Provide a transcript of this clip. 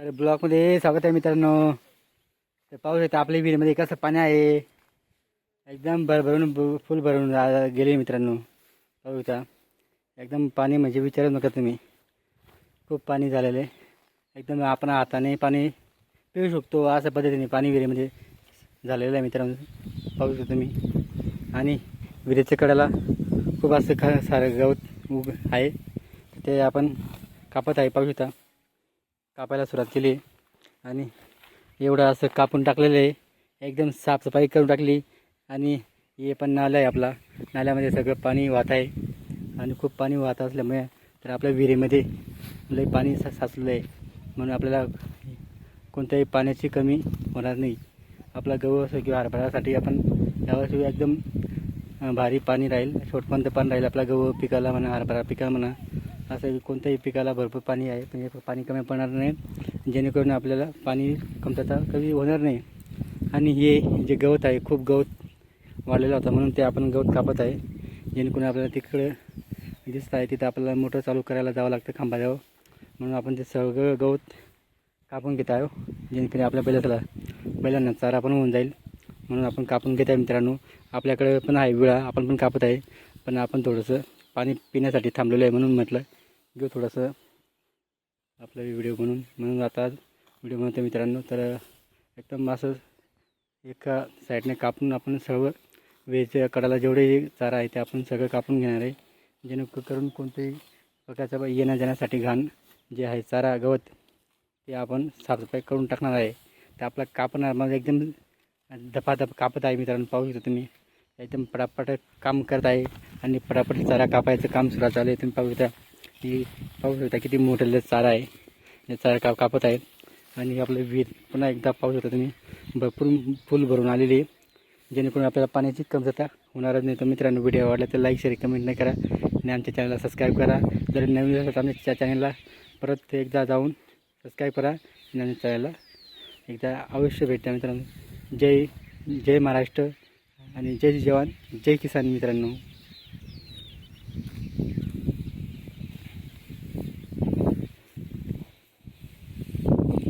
तर ब्लॉकमध्ये स्वागत आहे मित्रांनो. तर पाऊस येतो आपल्या विहिरीमध्ये कसं पाणी आहे. एकदम भरभरून ब- फुल भरून गेले मित्रांनो. पाऊस होता एकदम पाणी म्हणजे विचारू नका तुम्ही. खूप पाणी झालेलं आहे. एकदम आपण हाताने पाणी पिऊ शकतो अशा पद्धतीने पाणी विहिरीमध्ये झालेलं आहे मित्रांनो. पाहू शकतो तुम्ही. आणि विहिरीच्या कड्याला खूप असं ख सारं गवत उग आहे. ते आपण कापत आहे. पाहू शकता. कापायला सुरुवात केली. आणि एवढं असं कापून टाकलेलं आहे. एकदम साफसफाई करून टाकली. आणि हे पण नाला आहे आपला. नाल्यामध्ये सगळं पाणी वाहत आहे. आणि खूप पाणी वाहत असल्यामुळे तर आपल्या विहिरीमध्ये लई पाणी सा साचलेलं आहे. म्हणून आपल्याला कोणत्याही पाण्याची कमी होणार नाही. आपला गहू असो किंवा हरभऱ्यासाठी आपण यावर्षी एकदम भारी पाणी राहील. शेवटपर्यंत पाणी राहील आपला गहू पिकाला म्हणा हरभरा पिकाला म्हणा. असं कोणत्याही पिकाला भरपूर पाणी आहे म्हणजे पाणी कमी पडणार नाही. जेणेकरून आपल्याला पाणी कमतरता कमी होणार नाही. आणि हे जे गवत आहे खूप गवत वाढलेला होता म्हणून ते आपण गवत कापत आहे. जेणेकरून आपल्याला तिकडे दिसत आहे तिथं आपल्याला मोटर चालू करायला जावं लागतं खांबाजवळ. म्हणून आपण ते सगळं गवत कापून घेत आहो जेणेकरून आपल्या बैलाला बैलांना चारा पण होऊन जाईल. म्हणून आपण कापून घेत आहे मित्रांनो. आपल्याकडे पण आहे विळा आपण पण कापत आहे. पण आपण थोडंसं पाणी पिण्यासाठी थांबलेलं आहे म्हणून म्हटलं. घेऊ थोडंसं आपला व्हिडिओ बनवून. म्हणून आता व्हिडिओ बनवतो मित्रांनो. तर एकदम असं एका साईडने कापून आपण सर्व वेज कडाला जेवढे चारा आहे ते आपण सगळं कापून घेणार आहे. जेणेकरून कोणत्याही प्रकारचं येण्या जाण्यासाठी घाण जे आहे चारा गवत ते आपण साफसफाई करून टाकणार आहे. ते आपला कापणार म्हणजे एकदम धपाधप कापत आहे मित्रांनो. पाहू शकता तुम्ही. एकदम पटापट काम करत आहे आणि पटापट चारा कापायचं काम सुरू चालू आहे तुम्ही पाहू शकता. ही पाहू शकता किती मोठं चारा आहे. हे चारा का कापत आहेत. आणि आपलं वीर पुन्हा एकदा पाहू शकता तुम्ही भरपूर फुल भरून आलेली आहे. जेणेकरून आपल्याला पाण्याची कमतरता होणारच नाही. तर मित्रांनो व्हिडिओ आवडला तर लाईक शेअर कमेंट नाही करा. आणि आमच्या चॅनलला सबस्क्राईब करा. जर नवीन असेल तर आमच्या चॅनलला परत एकदा जाऊन सबस्क्राईब करा. आणि आमच्या चॅनलला एकदा अवश्य भेटता मित्रांनो. जय जय महाराष्ट्र. आणि जय जवान जय किसान मित्रांनो.